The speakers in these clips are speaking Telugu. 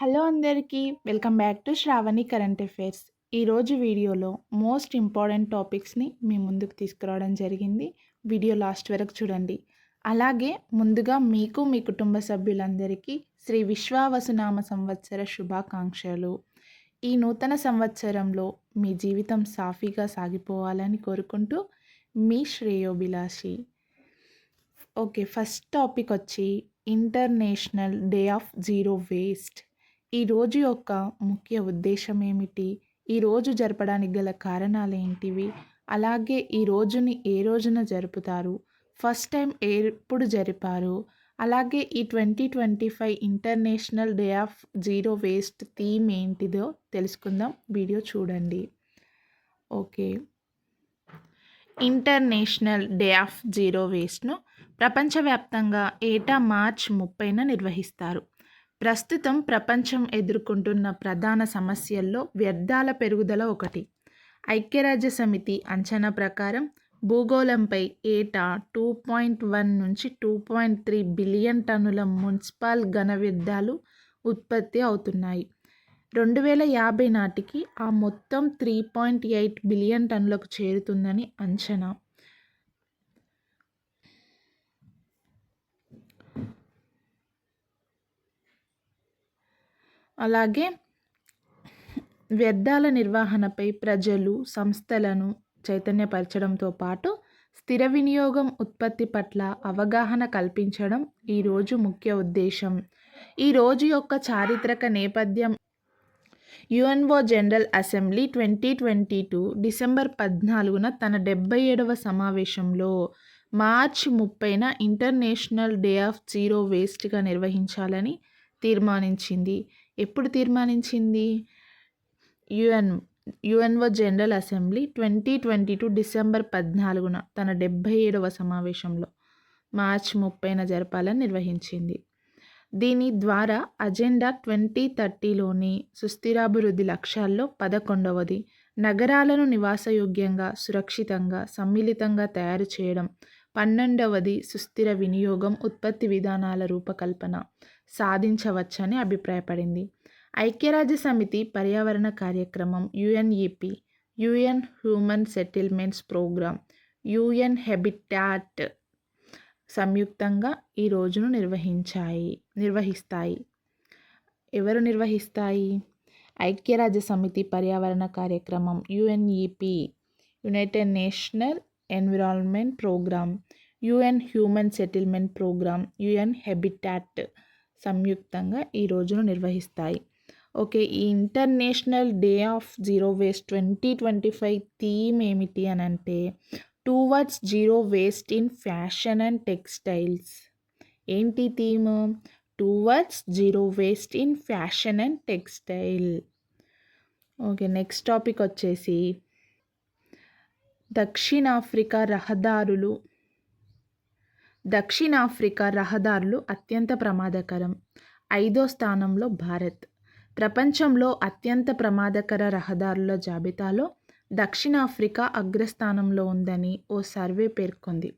హలో అందరికీ welcome back to Shravani current affairs. ఈరోజు వీడియోలో మోస్ట్ ఇంపార్టెంట్ టాపిక్స్ని మీ ముందుకు తీసుకురావడం జరిగింది. వీడియో లాస్ట్ వరకు చూడండి. అలాగే ముందుగా మీకు మీ కుటుంబ సభ్యులందరికీ శ్రీ విశ్వావసునామ సంవత్సర శుభాకాంక్షలు. ఈ నూతన సంవత్సరంలో మీ జీవితం సాఫీగా సాగిపోవాలని కోరుకుంటూ మీ శ్రేయోభిలాషి. ఓకే ఫస్ట్ టాపిక్ వచ్చి international day of zero waste. ఈ రోజు యొక్క ముఖ్య ఉద్దేశం ఏమిటి ఈ రోజు జరపడానికి గల కారణాలు ఏంటివి అలాగే ఈ రోజుని ఏ రోజున జరుపుతారు? ఫస్ట్ టైం ఎప్పుడు జరిపారు? అలాగే ఈ twenty twenty five international day of zero waste theme ఏంటిదో తెలుసుకుందాం. వీడియో చూడండి. Okay. International day of zero వేస్ట్ను ప్రపంచవ్యాప్తంగా ఏటా మార్చ్ ముప్పైన నిర్వహిస్తారు. ప్రస్తుతం ప్రపంచం ఎదుర్కొంటున్న ప్రధాన సమస్యల్లో వ్యర్థాల పెరుగుదల ఒకటి. ఐక్యరాజ్య సమితి అంచనా ప్రకారం భూగోళంపై ఏటా టూ పాయింట్ వన్ నుంచి టూ పాయింట్ త్రీ బిలియన్ టన్నుల మున్సిపల్ ఘన వ్యర్థాలు ఉత్పత్తి అవుతున్నాయి. రెండు వేల యాభై నాటికి ఆ మొత్తం త్రీ పాయింట్ ఎయిట్ బిలియన్ టన్నులకు చేరుతుందని అంచనా. అలాగే వ్యర్థాల నిర్వహణపై ప్రజలు సంస్థలను చైతన్యపరచడంతో పాటు స్థిర వినియోగం ఉత్పత్తి పట్ల అవగాహన కల్పించడం ఈరోజు ముఖ్య ఉద్దేశం. ఈరోజు యొక్క చారిత్రక నేపథ్యం UNO general assembly twenty twenty two December పద్నాలుగున తన డెబ్బై ఏడవ సమావేశంలో మార్చ్ ముప్పైన ఇంటర్నేషనల్ డే ఆఫ్ జీరో వేస్ట్గా నిర్వహించాలని తీర్మానించింది. ఎప్పుడు తీర్మానించింది? UN UNO general assembly twenty twenty two December పద్నాలుగున తన డెబ్భై ఏడవ సమావేశంలో మార్చ్ ముప్పైన జరపాలని నిర్వహించింది. దీని ద్వారా అజెండా ట్వంటీ థర్టీలోని సుస్థిరాభివృద్ధి లక్ష్యాల్లో పదకొండవది నగరాలను నివాసయోగ్యంగా సురక్షితంగా సమ్మిళితంగా తయారు చేయడం పన్నెండవది సుస్థిర వినియోగం ఉత్పత్తి విధానాల రూపకల్పన సాధించవచ్చని అభిప్రాయపడింది. ఐక్యరాజ్య సమితి పర్యావరణ కార్యక్రమం UNEP UN human settlements programme UN habitat సంయుక్తంగా ఈ రోజును నిర్వహించాయి నిర్వహిస్తాయి. ఎవరు నిర్వహిస్తాయి? ఐక్యరాజ్య సమితి పర్యావరణ కార్యక్రమం UNEP united national environment programme UN human settlement programme UN habitat సంయుక్తంగా ఈ రోజును నిర్వహిస్తాయి. ఓకే ఈ international day of zero waste twenty twenty five theme ఏమిటి అని అంటే towards zero waste in fashion and textiles. ఏంటి theme? Towards zero waste in fashion and textile. Okay next topic వచ్చేసి దక్షిణాఫ్రికా రహదారులు. దక్షిణాఫ్రికా రహదారులు అత్యంత ప్రమాదకరం. ఐదో స్థానంలో భారత్. ప్రపంచంలో అత్యంత ప్రమాదకర రహదారుల జాబితాలో దక్షిణాఫ్రికా అగ్రస్థానంలో ఉందని ఓ సర్వే పేర్కొంది.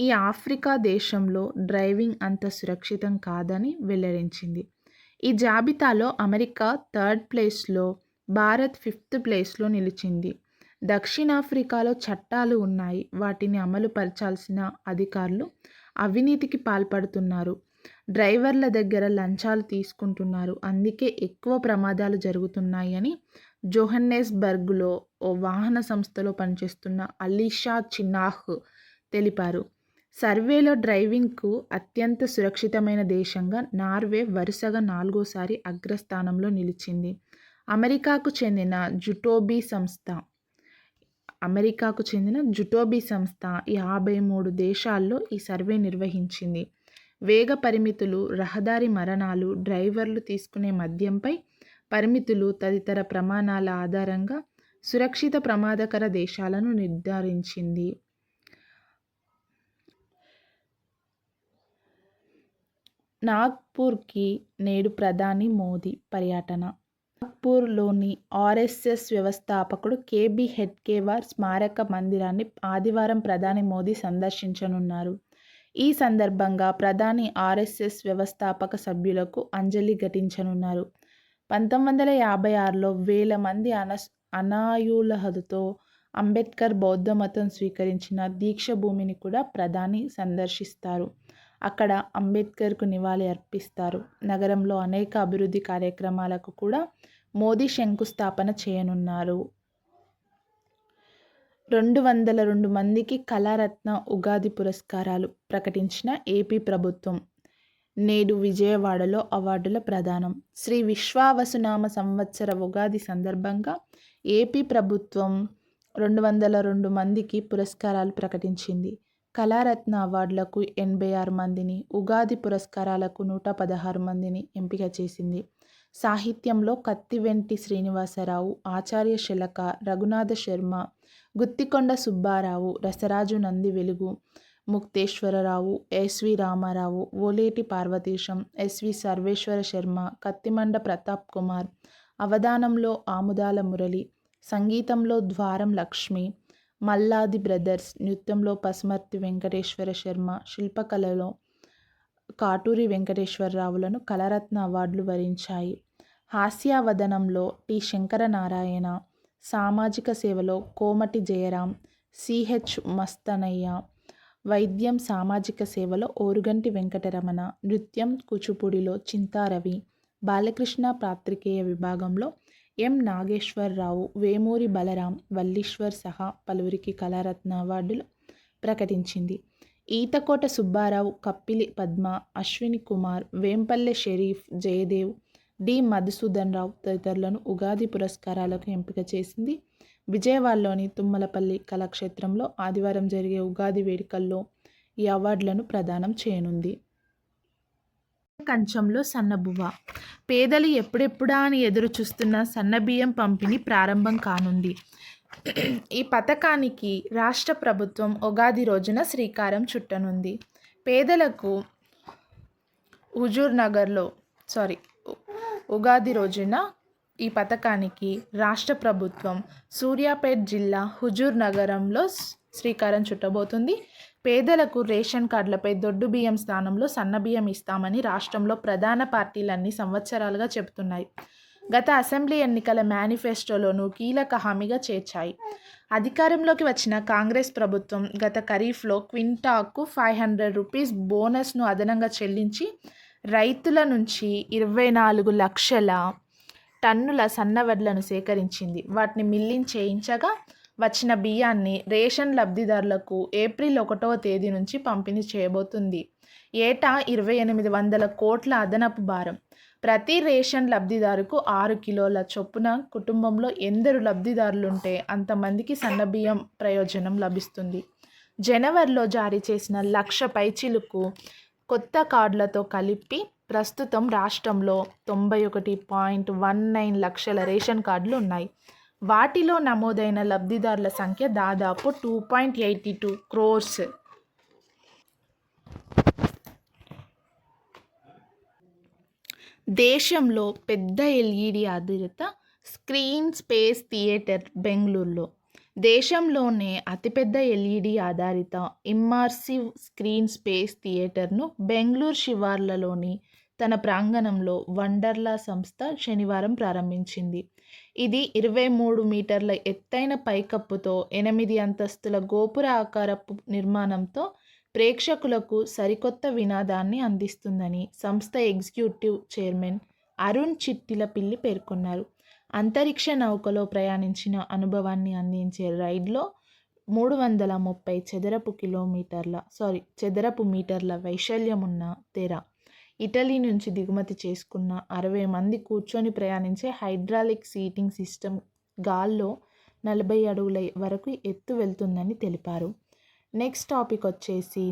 ఈ ఆఫ్రికా దేశంలో డ్రైవింగ్ అంత సురక్షితం కాదని వెల్లడించింది. ఈ జాబితాలో అమెరికా థర్డ్ ప్లేస్లో భారత్ ఫిఫ్త్ ప్లేస్లో నిలిచింది. దక్షిణాఫ్రికాలో చట్టాలు ఉన్నాయి. వాటిని అమలు పరచాల్సిన అధికారులు అవినీతికి పాల్పడుతున్నారు. డ్రైవర్ల దగ్గర లంచాలు తీసుకుంటున్నారు. అందుకే ఎక్కువ ప్రమాదాలు జరుగుతున్నాయని జోహన్నెస్బర్గ్లో ఓ వాహన సంస్థలో పనిచేస్తున్న అలీషా చిన్నాహ్ తెలిపారు. సర్వేలో డ్రైవింగ్కు అత్యంత సురక్షితమైన దేశంగా నార్వే వరుసగా నాలుగోసారి అగ్రస్థానంలో నిలిచింది. అమెరికాకు చెందిన జుటోబీ సంస్థ అమెరికాకు చెందిన జుటోబీ సంస్థ యాభై మూడు దేశాల్లో ఈ సర్వే నిర్వహించింది. వేగ పరిమితులు రహదారి మరణాలు డ్రైవర్లు తీసుకునే మద్యంపై పరిమితులు తదితర ప్రమాణాల ఆధారంగా సురక్షిత ప్రమాదకర దేశాలను నిర్ధారించింది. నాగ్పూర్కి నేడు ప్రధాని మోదీ పర్యటన. నాగ్పూర్లోని ఆర్ఎస్ఎస్ వ్యవస్థాపకుడు కేబీ హెడ్కేవార్ స్మారక మందిరాన్ని ఆదివారం ప్రధాని మోదీ సందర్శించనున్నారు. ఈ సందర్భంగా ప్రధాని ఆర్ఎస్ఎస్ వ్యవస్థాపక సభ్యులకు అంజలి ఘటించనున్నారు. పంతొమ్మిది వందల యాభై ఆరులో వేల మంది అనస్ అనాయులహతో అంబేద్కర్ బౌద్ధ మతం స్వీకరించిన దీక్ష భూమిని కూడా ప్రధాని సందర్శిస్తారు. అక్కడ అంబేద్కర్కు నివాళి అర్పిస్తారు. నగరంలో అనేక అభివృద్ధి కార్యక్రమాలకు కూడా మోదీ శంకుస్థాపన చేయనున్నారు. రెండు వందల రెండు మందికి కళారత్న ఉగాది పురస్కారాలు ప్రకటించిన ఏపీ ప్రభుత్వం. నేడు విజయవాడలో అవార్డుల ప్రదానం. శ్రీ విశ్వావసునామ సంవత్సర ఉగాది సందర్భంగా ఏపీ ప్రభుత్వం రెండు వందల రెండు మందికి పురస్కారాలు ప్రకటించింది. కళారత్న అవార్డులకు ఎనభై ఆరు మందిని ఉగాది పురస్కారాలకు నూట పదహారు మందిని ఎంపిక చేసింది. సాహిత్యంలో కత్తివెంటి శ్రీనివాసరావు ఆచార్య శిలక Raghunatha Sharma Guthikonda Subbarao Rasaraju Nandi Velugu Mukteswara Rao S V Ramarao Oleti Parvateesam S V Sarveswara Sarma Kattimanda Pratap Kumar అవధానంలో Amudala Murali సంగీతంలో ద్వారం లక్ష్మి మల్లాది బ్రదర్స్ నృత్యంలో పసుమర్తి వెంకటేశ్వర శర్మ శిల్పకళలో కాటూరి వెంకటేశ్వరరావులను కళరత్న అవార్డులు వరించాయి. హాస్యావదనంలో టి. శంకరనారాయణ సామాజిక సేవలో కోమటి జయరాం సిహెచ్ మస్తనయ్య వైద్యం సామాజిక సేవలో ఓరుగంటి వెంకటరమణ నృత్యం కూచిపూడిలో చింతారవి బాలకృష్ణ పాత్రికేయ విభాగంలో ఎం నాగేశ్వరరావు వేమూరి బలరాం వల్లీశ్వర్ సహా పలువురికి కళారత్న అవార్డులు ప్రకటించింది. ఈతకోట సుబ్బారావు కప్పిలి పద్మ అశ్విని కుమార్ వేంపల్లె షరీఫ్ జయదేవ్ డి. మధుసూదన్ రావు తదితరులను ఉగాది పురస్కారాలకు ఎంపిక చేసింది. విజయవాడలోని తుమ్మలపల్లి కళాక్షేత్రంలో ఆదివారం జరిగే ఉగాది వేడుకల్లో ఈ అవార్డులను ప్రదానం చేయనుంది. కంచంలో సన్నబువ్వ పేదలు ఎప్పుడెప్పుడా అని ఎదురు చూస్తున్న సన్నబియ్యం పంపిణీ ప్రారంభం కానుంది. ఈ పథకానికి రాష్ట్ర ప్రభుత్వం ఉగాది రోజున శ్రీకారం చుట్టనుంది. పేదలకు హుజూర్ నగర్లో సారీ ఉగాది రోజున ఈ పథకానికి రాష్ట్ర ప్రభుత్వం సూర్యాపేట్ జిల్లా హుజూర్ నగరంలో శ్రీకారం చుట్టబోతుంది. పేదలకు రేషన్ కార్డులపై దొడ్డు బియ్యం స్థానంలో సన్న బియ్యం ఇస్తామని రాష్ట్రంలో ప్రధాన పార్టీలన్నీ సంవత్సరాలుగా చెబుతున్నాయి. గత అసెంబ్లీ ఎన్నికల మేనిఫెస్టోలోనూ కీలక హామీగా చేర్చాయి. అధికారంలోకి వచ్చిన కాంగ్రెస్ ప్రభుత్వం గత ఖరీఫ్లో క్వింటాకు ఫైవ్ హండ్రెడ్ రూపీస్ బోనస్ను అదనంగా చెల్లించి రైతుల నుంచి ఇరవై నాలుగు లక్షల టన్నుల సన్నవడ్లను సేకరించింది. వాటిని మిల్లింగ్ చేయించగా వచ్చిన బియ్యాన్ని రేషన్ లబ్ధిదారులకు ఏప్రిల్ ఒకటవ తేదీ నుంచి పంపిణీ చేయబోతుంది. ఏటా ఇరవై ఎనిమిది వందల కోట్ల అదనపు భారం. ప్రతి రేషన్ లబ్ధిదారుకు ఆరు కిలోల చొప్పున కుటుంబంలో ఎందరు లబ్ధిదారులుంటే అంతమందికి సన్నబియ్యం ప్రయోజనం లభిస్తుంది. జనవరిలో జారీ చేసిన లక్ష పైచిలుకు కొత్త కార్డులతో కలిపి ప్రస్తుతం రాష్ట్రంలో తొంభై ఒకటి పాయింట్ వన్ నైన్ లక్షల రేషన్ కార్డులు ఉన్నాయి వాటిలో నమోదైన లబ్ధిదారుల సంఖ్య దాదాపు two point eighty two crores. దేశంలో పెద్ద ఎల్ఈడి ఆధారిత స్క్రీన్ స్పేస్ థియేటర్ బెంగళూరులో దేశంలోనే అతిపెద్ద ఎల్ఈడి ఆధారిత ఇమ్మార్సివ్ స్క్రీన్ స్పేస్ థియేటర్ను బెంగళూరు శివార్లలోని తన ప్రాంగణంలో వండర్లా సంస్థ శనివారం ప్రారంభించింది. ఇది ఇరవై మూడు మీటర్ల ఎత్తైన పైకప్పుతో ఎనిమిది అంతస్తుల గోపుర ఆకారపు నిర్మాణంతో ప్రేక్షకులకు సరికొత్త వినాదాన్ని అందిస్తుందని సంస్థ ఎగ్జిక్యూటివ్ చైర్మన్ అరుణ్ చిట్టిలపిల్లి పేర్కొన్నారు. అంతరిక్ష నౌకలో ప్రయాణించిన అనుభవాన్ని అందించే రైడ్లో మూడు వందల ముప్పై చదరపు కిలోమీటర్ల సారీ చదరపు మీటర్ల వైశాల్యం ఉన్న తెర ఇటలీ నుంచి దిగుమతి చేసుకున్న అరవై మంది కూర్చొని ప్రయాణించే హైడ్రాలిక్ సీటింగ్ సిస్టమ్ గాల్లో నలభై అడుగుల వరకు ఎత్తు వెళ్తుందని తెలిపారు. నెక్స్ట్ టాపిక్ వచ్చేసి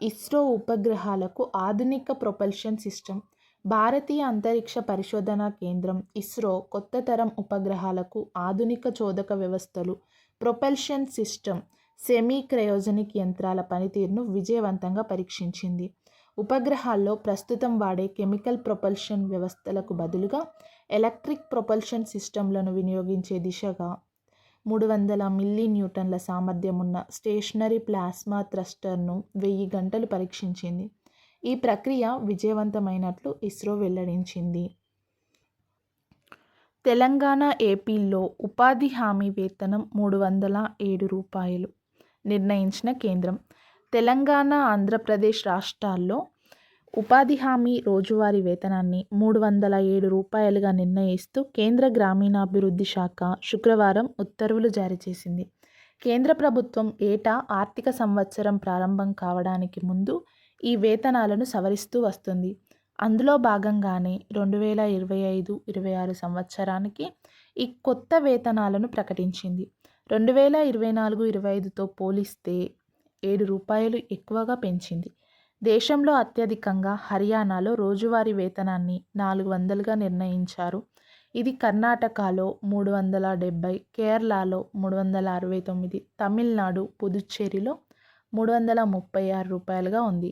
ఇస్రో ఉపగ్రహాలకు ఆధునిక ప్రొపల్షన్ సిస్టమ్ భారతీయ అంతరిక్ష పరిశోధన కేంద్రం ఇస్రో కొత్త తరం ఉపగ్రహాలకు ఆధునిక చోదక వ్యవస్థలు ప్రొపల్షన్ సిస్టమ్ సెమీ క్రయోజనిక్ యంత్రాల పనితీరును విజయవంతంగా పరీక్షించింది. ఉపగ్రహాల్లో ప్రస్తుతం వాడే కెమికల్ ప్రొపల్షన్ వ్యవస్థలకు బదులుగా ఎలక్ట్రిక్ ప్రొపల్షన్ సిస్టంలను వినియోగించే దిశగా మూడు వందల మిల్లీ న్యూటన్ల సామర్థ్యం ఉన్న స్టేషనరీ ప్లాస్మా థ్రస్టర్ను వెయ్యి గంటలు పరీక్షించింది. ఈ ప్రక్రియ విజయవంతమైనట్లు ఇస్రో వెల్లడించింది. తెలంగాణ ఏపీల్లో ఉపాధి హామీ వేతనం మూడు వందల ఏడు రూపాయలు నిర్ణయించిన కేంద్రం. తెలంగాణ ఆంధ్రప్రదేశ్ రాష్ట్రాల్లో ఉపాధి హామీ రోజువారీ వేతనాన్ని మూడు వందల ఏడు రూపాయలుగా నిర్ణయిస్తూ కేంద్ర గ్రామీణాభివృద్ధి శాఖ శుక్రవారం ఉత్తర్వులు జారీ చేసింది. కేంద్ర ప్రభుత్వం ఏటా ఆర్థిక సంవత్సరం ప్రారంభం కావడానికి ముందు ఈ వేతనాలను సవరిస్తూ వస్తుంది. అందులో భాగంగానే రెండు వేల ఇరవై ఐదు ఇరవై ఆరు సంవత్సరానికి ఈ కొత్త వేతనాలను ప్రకటించింది. రెండు వేల ఇరవై నాలుగు ఇరవై ఐదుతో పోలిస్తే ఏడు రూపాయలు ఎక్కువగా పెంచింది. దేశంలో అత్యధికంగా హర్యానాలో రోజువారీ వేతనాన్ని నాలుగు వందలుగా నిర్ణయించారు. ఇది కర్ణాటకలో మూడు వందల డెబ్బై కేరళలో మూడు వందల అరవై తొమ్మిది తమిళనాడు పుదుచ్చేరిలో మూడు వందల ముప్పై ఆరు రూపాయలుగా ఉంది.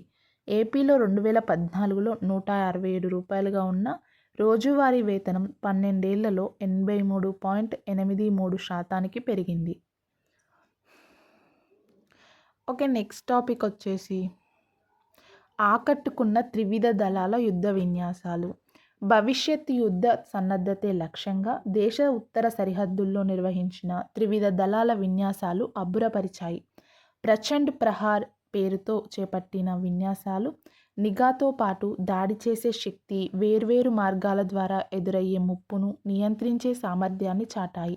ఏపీలో రెండు వేల పద్నాలుగులో నూట అరవై ఏడు రూపాయలుగా ఉన్న రోజువారీ వేతనం పన్నెండేళ్ళలో ఎనభై మూడు పాయింట్ ఎనిమిది మూడు శాతానికి పెరిగింది. ఓకే నెక్స్ట్ టాపిక్ వచ్చేసి ఆకట్టుకున్న త్రివిధ దళాల యుద్ధ విన్యాసాలు. భవిష్యత్ యుద్ధ సన్నద్ధతే లక్ష్యంగా దేశ ఉత్తర సరిహద్దుల్లో నిర్వహించిన త్రివిధ దళాల విన్యాసాలు అబ్బురపరిచాయి. ప్రచండ్ ప్రహార్ పేరుతో చేపట్టిన విన్యాసాలు నిఘాతో పాటు దాడి చేసే శక్తి వేర్వేరు మార్గాల ద్వారా ఎదురయ్యే ముప్పును నియంత్రించే సామర్థ్యాన్ని చాటాయి.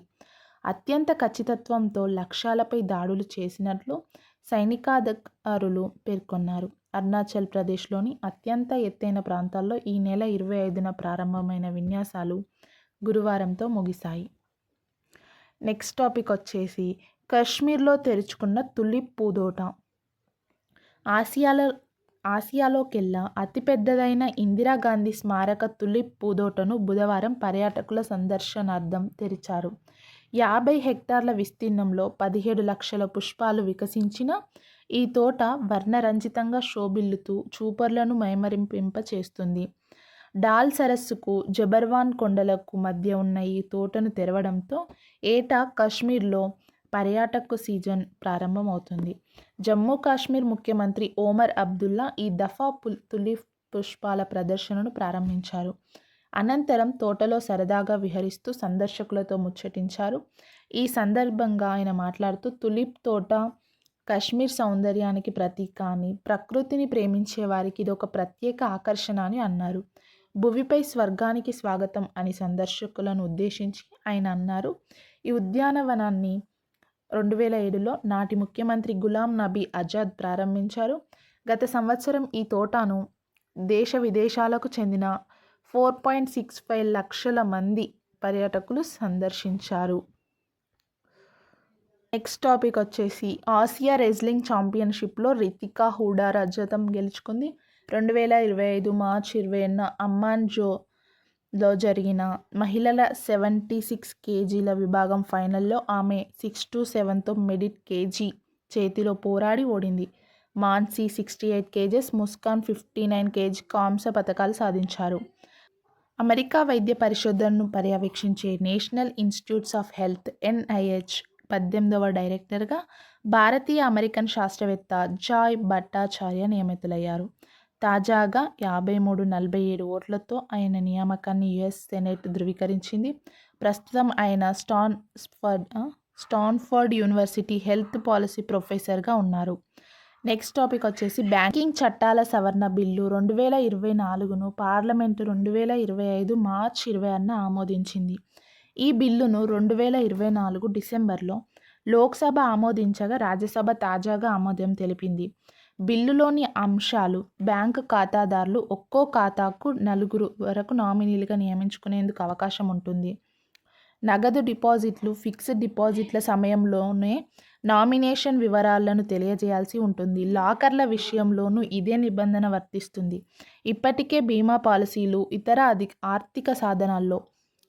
అత్యంత ఖచ్చితత్వంతో లక్ష్యాలపై దాడులు చేసినట్లు సైనికాధికారులు పేర్కొన్నారు. అరుణాచల్ ప్రదేశ్లోని అత్యంత ఎత్తైన ప్రాంతాల్లో ఈ నెల ఇరవై ఐదున ప్రారంభమైన విన్యాసాలు గురువారంతో ముగిశాయి. నెక్స్ట్ టాపిక్ వచ్చేసి కశ్మీర్లో తెరుచుకున్న తులిప్ పూదోట. ఆసియాలో ఆసియాలోకెల్లా అతిపెద్దదైన ఇందిరాగాంధీ స్మారక తులిప్ పూదోటను బుధవారం పర్యాటకుల సందర్శనార్థం తెరిచారు. యాభై హెక్టార్ల విస్తీర్ణంలో పదిహేడు లక్షల పుష్పాలు వికసించిన ఈ తోట వర్ణరంజితంగా శోభిల్లుతూ చూపర్లను మైమరింపింప చేస్తుంది డాల్ సరస్సుకు జబర్వాన్ కొండలకు మధ్య ఉన్న ఈ తోటను తెరవడంతో ఏటా కశ్మీర్లో పర్యాటక సీజన్ ప్రారంభమవుతుంది. జమ్మూ కాశ్మీర్ ముఖ్యమంత్రి ఓమర్ అబ్దుల్లా ఈ దఫా తులిప్ పుష్పాల ప్రదర్శనను ప్రారంభించారు. అనంతరం తోటలో సరదాగా విహరిస్తూ సందర్శకులతో ముచ్చటించారు. ఈ సందర్భంగా ఆయన మాట్లాడుతూ తులిప్ తోట కశ్మీర్ సౌందర్యానికి ప్రతీక అని ప్రకృతిని ప్రేమించే వారికి ఇది ఒక ప్రత్యేక ఆకర్షణ అని అన్నారు. భువిపై స్వర్గానికి స్వాగతం అని సందర్శకులను ఉద్దేశించి ఆయన అన్నారు. ఈ ఉద్యానవనాన్ని రెండు వేల ఏడులో నాటి ముఖ్యమంత్రి గులాం నబీ ఆజాద్ ప్రారంభించారు. గత సంవత్సరం ఈ తోటను దేశ విదేశాలకు చెందిన ఫోర్ పాయింట్ సిక్స్ ఫైవ్ లక్షల మంది పర్యాటకులు సందర్శించారు. నెక్స్ట్ టాపిక్ వచ్చేసి ఆసియా రెజ్లింగ్ ఛాంపియన్షిప్లో రితికా హూడా రజతం గెలుచుకుంది. రెండు వేల ఇరవై ఐదు మార్చ్ ఇరవై అమ్మాన్ జో లో జరిగిన మహిళల సెవెంటీ సిక్స్ కేజీల విభాగం ఫైనల్లో ఆమె సిక్స్ టు సెవెన్తో మెడిట్ కేజీ చేతిలో పోరాడి ఓడింది. Mansi sixty eight KGs Muskan fifty nine KG కాంస పథకాలు సాధించారు. అమెరికా వైద్య పరిశోధనను పర్యవేక్షించే national institutes of health NIH పద్దెనిమిదవ డైరెక్టర్గా భారతీయ అమెరికన్ శాస్త్రవేత్త జాయ్ భట్టాచార్య నియమితులయ్యారు. తాజాగా యాభై మూడు నలభై ఏడు ఓట్లతో ఆయన నియామకాన్ని యుఎస్ సెనెట్ ధృవీకరించింది. ప్రస్తుతం ఆయన Stanford Stanford university health policy ప్రొఫెసర్గా ఉన్నారు. నెక్స్ట్ టాపిక్ వచ్చేసి బ్యాంకింగ్ చట్టాల సవరణ బిల్లు రెండు వేల ఇరవై నాలుగును పార్లమెంటు రెండు వేల ఇరవై ఐదు మార్చ్ ఇరవై ఆరున ఆమోదించింది. ఈ బిల్లును రెండు వేల ఇరవై నాలుగు డిసెంబర్లో లోక్సభ ఆమోదించగా రాజ్యసభ తాజాగా ఆమోదం తెలిపింది. బిల్లులోని అంశాలు బ్యాంకు ఖాతాదారులు ఒక్కో ఖాతాకు నలుగురు వరకు నామినీలుగా నియమించుకునేందుకు అవకాశం ఉంటుంది. నగదు డిపాజిట్లు ఫిక్స్డ్ డిపాజిట్ల సమయంలోనే నామినేషన్ వివరాలను తెలియజేయాల్సి ఉంటుంది. లాకర్ల విషయంలోనూ ఇదే నిబంధన వర్తిస్తుంది. ఇప్పటికే బీమా పాలసీలు ఇతర అధి ఆర్థిక సాధనాల్లో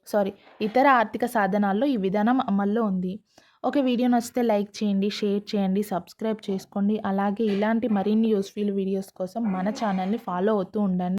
సారీ ఇతర ఆర్థిక సాధనాల్లో ఈ విధానం అమల్లో ఉంది. ఒక వీడియో నచ్చితే లైక్ చేయండి షేర్ చేయండి సబ్స్క్రైబ్ చేసుకోండి. అలాగే ఇలాంటి మరిన్ని యూస్ఫుల్ వీడియోస్ కోసం మన ఛానల్ని ఫాలో అవుతూ ఉండండి.